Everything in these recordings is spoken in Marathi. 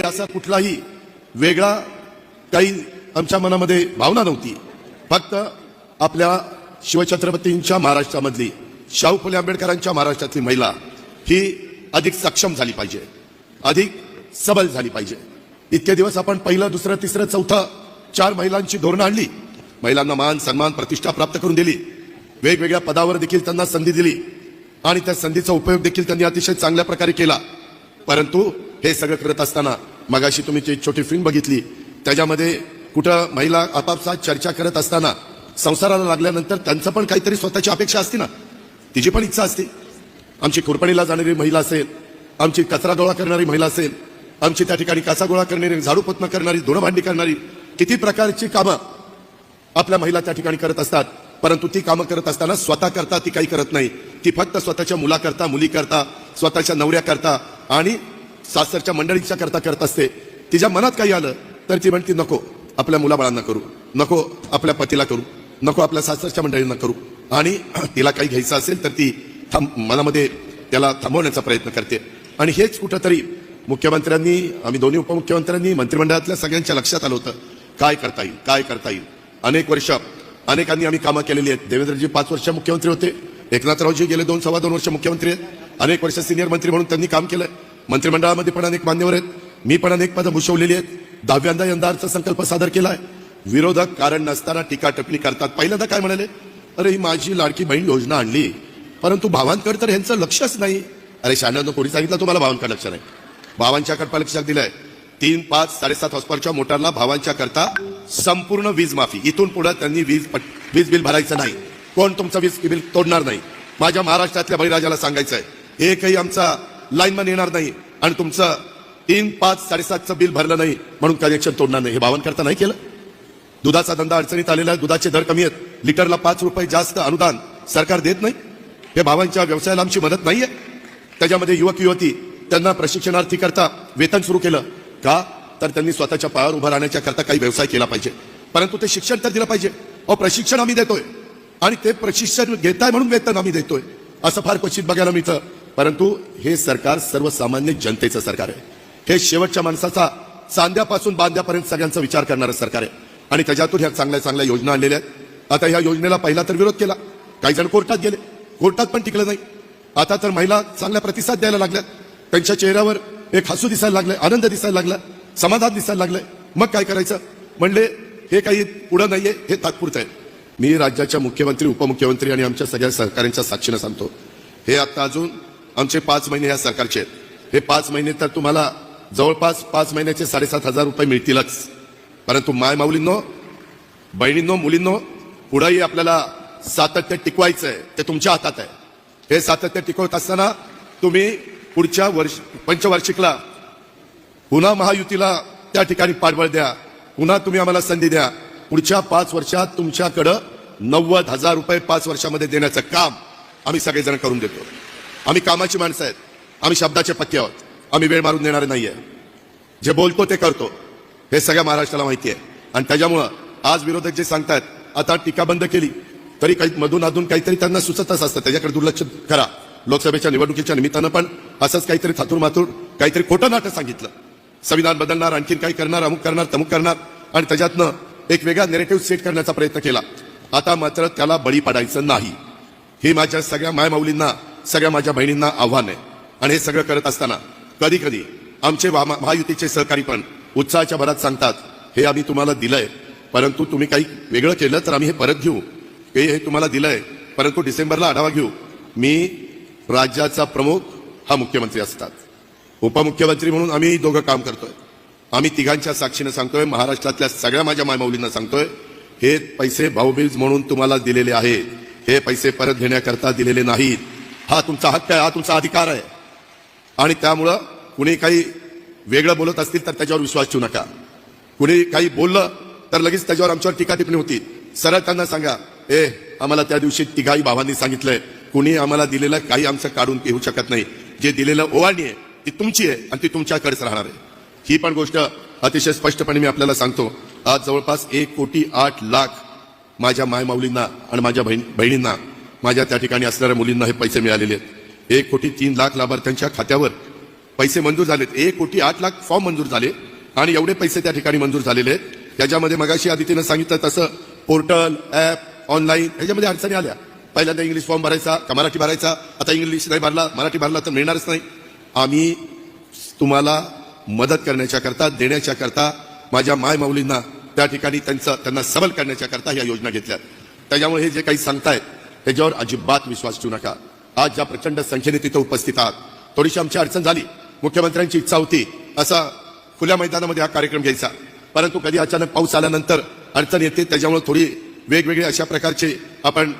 असा कुठलाही वेगळा काही आमच्या मनामध्ये भावना नव्हती. फक्त आपल्या शिवछत्रपतींच्या महाराष्ट्रामधली शाहू फुले आंबेडकरांच्या महाराष्ट्रातली महिला ही अधिक सक्षम झाली पाहिजे. अधिक सबल झाली पाहिजे. इतके दिवस आपण पहिलं दुसरं तिसरं चौथं चार महिलांची धोरणं आणली. महिलांना मान सन्मान प्रतिष्ठा प्राप्त करून दिली. वेगवेगळ्या पदावर देखील त्यांना संधी दिली. आणि त्या संधीचा उपयोग देखील त्यांनी अतिशय चांगल्या प्रकारे केला. परंतु हे सगळं करत असताना मगाशी तुम्ही जी छोटी फिल्म बघितली. त्याच्यामध्ये कुठं महिला आपापसात चर्चा करत असताना संसाराला लागल्यानंतर त्यांचं पण काहीतरी स्वतःची अपेक्षा असते ना. तिची पण इच्छा असते. आमची खुरपणीला जाणारी महिला असेल आमची कचरा गोळा करणारी महिला असेल आमची त्या ठिकाणी कसा गोळा करणारी झाडू पोतना करणारी धुणभांडी करणारी किती प्रकारची कामं आपल्या महिला त्या ठिकाणी करत असतात. परंतु ती कामं करत असताना स्वतः करता ती काही करत नाही. ती फक्त स्वतःच्या मुलाकरता मुलीकरता स्वतःच्या नवऱ्याकरता आणि सासरच्या मंडळीच्या करता करत असते. तिच्या मनात काही आलं तर ती म्हणते नको आपल्या मुलाबाळांना करू. नको आपल्या पतीला करू. नको आपल्या सासरच्या मंडळींना करू. आणि तिला काही घ्यायचं असेल तर ती थांब मनामध्ये त्याला थांबवण्याचा प्रयत्न करते. आणि हेच कुठंतरी मुख्यमंत्र्यांनी आम्ही दोन्ही उपमुख्यमंत्र्यांनी मंत्रिमंडळातल्या सगळ्यांच्या लक्षात आलं होतं. काय करता येईल? काय करता येईल? अनेक वर्ष अनेकांनी आम्ही कामं केलेली आहेत. देवेंद्रजी पाच वर्ष मुख्यमंत्री होते. एकनाथरावजी गेले दोन सव्वा दोन वर्ष मुख्यमंत्री आहेत. अनेक वर्ष सिनियर मंत्री म्हणून त्यांनी काम केलं. मंत्रिमंडळामध्ये पण अनेक मान्यवर आहेत. मी पण अनेक पदं भूषवलेली आहेत. दहाव्यांदा यंदा अर्थसंकल्प सादर केलाय. विरोधक कारण नसताना टीका टिप्पणी करतात. पहिल्यांदा काय म्हणाले? अरे ही माझी लाडकी बहीण योजना आणली. परंतु भावांकडे तर ह्यांचं लक्षच नाही. अरे शाण्यानं कोणी सांगितलं? तुम्हाला भावांकडे लक्ष नाही. भावांच्याकडे लक्षात दिलंय. तीन पाच साडेसात हॉस्पॉरच्या मोटारला भावांच्या करता संपूर्ण वीज माफी. इथून पुढे त्यांनी वीज वीज बिल भरायचं नाही. कोण तुमचं वीज बिल तोडणार नाही? माझ्या महाराष्ट्रातल्या बळीराजाला सांगायचंय. एकही आमचा लाईनमध्ये येणार नाही आणि तुमचं तीन पाच साडेसातचं बिल भरलं नाही म्हणून कनेक्शन तोडणार नाही. हे भावांकरता नाही केलं? दुधाचा धंदा अडचणीत आलेला आहे दुधाचे दर कमी आहेत. लिटरला पाच रुपये जास्त अनुदान सरकार देत नाही. हे भावांच्या व्यवसायाला आमची मदत नाहीये. त्याच्यामध्ये युवक युवती त्यांना प्रशिक्षणार्थी करता वेतन सुरू केलं. का? तर त्यांनी स्वतःच्या पायावर उभं राहण्याच्या करता काही व्यवसाय केला पाहिजे. परंतु ते शिक्षण तर दिलं पाहिजे. अहो प्रशिक्षण आम्ही देतोय. आणि ते प्रशिक्षण घेताय म्हणून वेतन आम्ही देतोय. असं फार क्वचित बघायला मिळतं. परंतु हे सरकार सर्वसामान्य जनतेचं सरकार आहे. हे शेवटच्या माणसाचा चांद्यापासून बांध्यापर्यंत सगळ्यांचा विचार करणारं सरकार आहे. आणि त्याच्यातून ह्या चांगल्या चांगल्या योजना आणलेल्या आहेत. आता ह्या योजनेला पहिला तर विरोध केला. काही जण कोर्टात गेले. कोर्टात पण टिकलं नाही. आता तर महिला चांगला प्रतिसाद द्यायला लागल्यात त्यांच्या चेहऱ्यावर एक हसू दिसायला लागलंय आनंद दिसायला लागला समाधान दिसायला लागलंय मग काय करायचं? म्हणले हे काही पुढं नाहीये हे तात्पुरतं आहे. मी राज्याच्या मुख्यमंत्री उपमुख्यमंत्री आणि आमच्या सगळ्या सहकाऱ्यांच्या साक्षीनं सांगतो. हे आता अजून आमचे पाच महिने या सरकारचे आहेत. हे पाच महिने तर तुम्हाला जवळपास पाच महिन्याचे साडेसात हजार रुपये मिळतीलच. परंतु माय माऊलींनो बहिणींनो मुलींनो पुढेही आपल्याला सातत्य टिकवायचं आहे ते तुमच्या हातात आहे. हे सातत्य टिकवत असताना तुम्ही पुढच्या वर्ष पंचवार्षिकला पुन्हा महायुतीला त्या ठिकाणी पाठबळ द्या. पुन्हा तुम्ही आम्हाला संधी द्या. पुढच्या पाच वर्षात तुमच्याकडं नव्वद हजार रुपये पाच वर्षामध्ये देण्याचं काम आम्ही सगळेजण करून देतो. आम्ही कामाची माणसं आहेत. आम्ही शब्दाचे पक्के आहोत. आम्ही वेळ मारून देणारे नाहीये. जे बोलतो ते करतो. हे सगळ्या महाराष्ट्राला माहिती आहे. आणि त्याच्यामुळं आज विरोधक जे सांगतात आता टीका बंद केली तरी काही मधून अधून काहीतरी त्यांना सुचतच असतं. त्याच्याकडे दुर्लक्ष करा. लोकसभेच्या निवडणुकीच्या निमित्तानं पण असंच काहीतरी थातूर मातूर काहीतरी खोटं नाटक सांगितलं. संविधान बदलणार आणखीन काही करणार अमुक करणार तमुक करणार आणि त्याच्यातनं एक वेगळा नेरेटिव्ह सेट करण्याचा प्रयत्न केला. आता मात्र त्याला बळी पडायचं नाही. हे माझ्या सगळ्या मायमाऊलींना सगळ्या माझ्या बहिणींना आव्हान आहे. आणि हे सगळं करत असताना कधी कधी आमचे वा- महायुतीचे सहकारी पण उत्साहाच्या भरात सांगतात हे आम्ही तुम्हाला दिलंय परंतु तुम्ही काही वेगळं केलं तर आम्ही हे परत घेऊ. हे हे तुम्हाला दिलंय परंतु डिसेंबरला आढावा घेऊ. मी राज्याचा प्रमुख हा मुख्यमंत्री असतात. उपमुख्यमंत्री म्हणून आम्ही दोघं काम करतोय. आम्ही तिघांच्या साक्षीनं सांगतोय महाराष्ट्रातल्या सगळ्या माझ्या मायमाऊलींना सांगतोय हे पैसे भाऊबीज म्हणून तुम्हाला दिलेले आहेत. हे पैसे परत घेण्याकरता दिलेले नाहीत. हा तुमचा हक्क आहे हा तुमचा अधिकार आहे. आणि त्यामुळं कुणी काही वेगळं बोलत असतील तर त्याच्यावर विश्वास ठेवू नका. कुणी काही बोललं तर लगेच त्याच्यावर आमच्यावर टीका टिप्पणी होती सरळ त्यांना सांगा ए आम्हाला त्या दिवशी तिघाही भावांनी सांगितलंय. कुणी आम्हाला दिलेलं काही आमचं काढून घेऊ शकत नाही. जे दिलेलं ओवाणी आहे ती तुमची आहे आणि ती तुमच्याकडेच राहणार आहे. ही पण गोष्ट अतिशय स्पष्टपणे मी आपल्याला सांगतो. आज जवळपास एक कोटी आठ लाख माझ्या मायमाऊलींना आणि माझ्या बहीण बहिणींना माझ्या त्या ठिकाणी असणाऱ्या मुलींना हे पैसे मिळालेले आहेत. एक कोटी तीन लाख लाभार्थ्यांच्या खात्यावर पैसे मंजूर झालेत. एक कोटी आठ लाख फॉर्म मंजूर झाले आणि एवढे पैसे त्या ठिकाणी मंजूर झालेले आहेत. त्याच्यामध्ये मगाशी आदितीनं सांगितलं तसं पोर्टल ऍप ऑनलाईन ह्याच्यामध्ये अडचणी आल्या. पहिल्यांदा इंग्लिश फॉर्म भरायचा का मराठी भरायचा? आता इंग्लिश नाही भरला मराठी भरला तर मिळणारच नाही. आम्ही तुम्हाला मदत करण्याच्या करता देण्याच्या करता माझ्या माय माऊलींना त्या ठिकाणी त्यांचं त्यांना सबल करण्याच्या करता ह्या योजना घेतल्या. त्याच्यामुळे हे जे काही सांगतायत त्याच्यावर अजिबात विश्वास ठेवू नका. आज ज्या प्रचंड संख्येने तिथं उपस्थित आहात थोडीशी आमची अडचण झाली. मुख्यमंत्र्यांची इच्छा होती असा खुल्या मैदानामध्ये हा कार्यक्रम घ्यायचा. परंतु कधी अचानक पाऊस आल्यानंतर अडचण येते त्याच्यामुळे थोडी वेगवेगळे अशा प्रकारचे आपण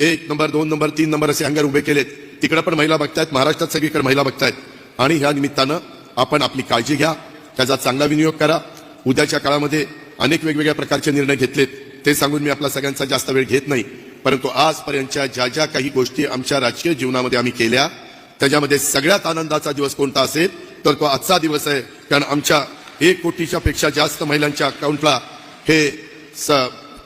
एक नंबर दोन नंबर तीन नंबर असे हंगर उभे केलेत. तिकडे पण महिला बघतायत महाराष्ट्रात सगळीकडे महिला बघतायत. आणि ह्या निमित्तानं आपण आपली काळजी घ्या त्याचा चांगला विनियोग करा. उद्याच्या काळामध्ये अनेक वेगवेगळ्या प्रकारचे निर्णय घेतलेत. ते सांगून मी आपला सगळ्यांचा जास्त वेळ घेत नाही. परंतु आजपर्यंतच्या ज्या ज्या काही गोष्टी आमच्या राजकीय जीवनामध्ये आम्ही केल्या त्याच्यामध्ये सगळ्यात आनंदाचा दिवस कोणता असेल तर तो आजचा दिवस आहे. कारण आमच्या एक कोटीच्या पेक्षा जास्त महिलांच्या अकाउंटला हे स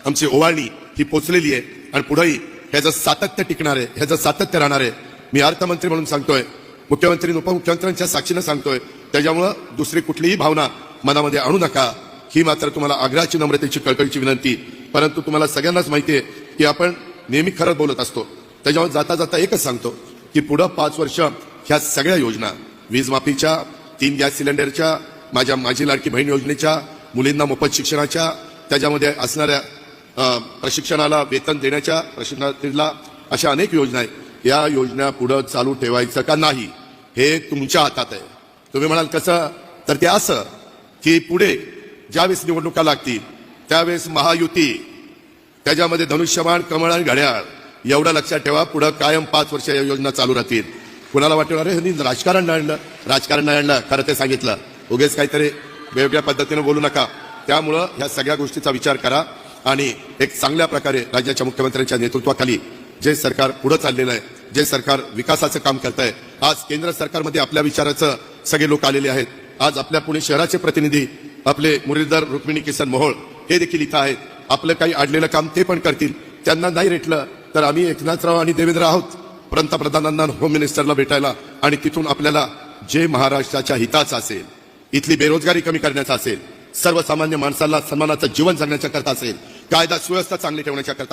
आमची ओवाळणी ही पोचलेली आहे. आणि पुढेही ह्याचं सातत्य टिकणार आहे ह्याचं सातत्य राहणार आहे मी अर्थमंत्री म्हणून सांगतोय मुख्यमंत्री उपमुख्यमंत्र्यांच्या साक्षीनं सांगतोय त्याच्यामुळं दुसरी कुठलीही भावना मनामध्ये आणू नका. ही मात्र तुम्हाला आग्रहाची नम्रतेची कळकळीची विनंती. परंतु तुम्हाला सगळ्यांनाच माहिती आहे की आपण नेहमी खरं बोलत असतो. त्याच्यावर जाता जाता एकच सांगतो की पुढं पाच वर्ष ह्या सगळ्या योजना वीज माफीच्या तीन गॅस सिलेंडरच्या माझ्या माझी लाडकी बहीण योजनेच्या मुलींना मोफत शिक्षणाच्या त्याच्यामध्ये असणाऱ्या प्रशिक्षणाला वेतन देण्याच्या प्रशिक्षणाला अशा अनेक योजना आहेत. या योजना पुढं चालू ठेवायचं का नाही हे तुमच्या हातात आहे. तुम्ही म्हणाल कसं? तर ते असं की पुढे ज्यावेळेस निवडणुका लागतील त्यावेळेस महायुती त्याच्यामध्ये धनुष्यबाण कमळ आणि घड्याळ एवढं लक्षात ठेवा. पुढं कायम पाच वर्ष या योजना चालू राहतील. कुणाला वाटणार अरे ह्यांनी राजकारण नाही आणलं. राजकारण नाही आणलं. खरं ते सांगितलं. उगेच काहीतरी वेगळ्या पद्धतीने बोलू नका. त्यामुळं ह्या सगळ्या गोष्टीचा विचार करा आणि एक चांगल्या प्रकारे राज्याच्या मुख्यमंत्र्यांच्या नेतृत्वाखाली जे सरकार पुढे चाललेलं आहे जे सरकार विकासाचं काम करत आहे आज केंद्र सरकारमध्ये आपल्या विचाराचं सगळे लोक आलेले आहेत. आज आपल्या पुणे शहराचे प्रतिनिधी आपले मुरलीधर रुक्मिणी किसन मोहोळ हे देखील इथं आहेत. आपलं काही अडलेलं काम ते पण करतील. त्यांना नाही रेटलं तर आम्ही एकनाथराव आणि देवेंद्र आहोत. पंतप्रधानांना होम मिनिस्टरला भेटायला आणि तिथून आपल्याला जे महाराष्ट्राच्या हिताचं असेल इथली बेरोजगारी कमी करण्याचा असेल सर्वसामान्य माणसाला सन्मानाचं जीवन जगण्याच्या करता असेल कायदा सुव्यवस्था चांगली ठेवण्याच्या करता